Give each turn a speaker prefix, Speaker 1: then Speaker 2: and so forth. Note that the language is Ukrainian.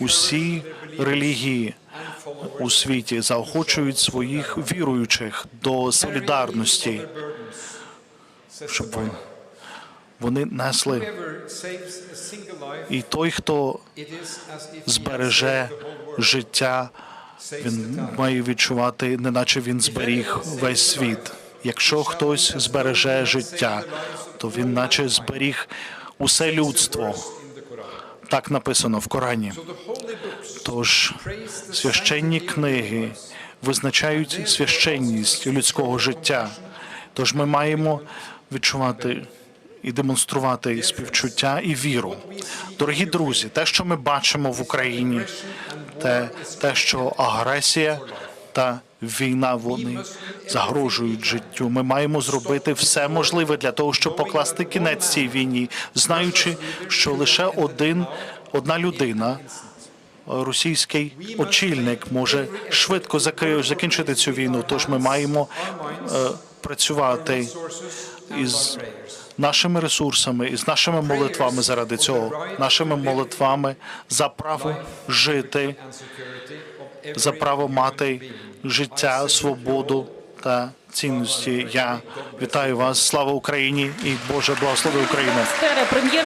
Speaker 1: Усі релігії у світі заохочують своїх віруючих до солідарності, щоб вон- вони несли. І той, хто збереже життя, він має відчувати, неначе він зберіг весь світ. Якщо хтось збереже життя, то він наче зберіг усе людство. Так написано в Корані. Тож священні книги визначають священність людського життя. Тож ми маємо відчувати і демонструвати співчуття і віру. Дорогі друзі, те, що ми бачимо в Україні, те, те що агресія та війна вони загрожують життю. Ми маємо зробити все можливе для того, щоб покласти кінець цій війні, знаючи, що лише один одна людина російський очільник може швидко закінчити цю війну. Тож ми маємо е, працювати із нашими ресурсами, із нашими молитвами заради цього, нашими молитвами за право жити, за право мати життя, свободу та цінності. Я вітаю вас. Слава Україні і Боже благослови Україну.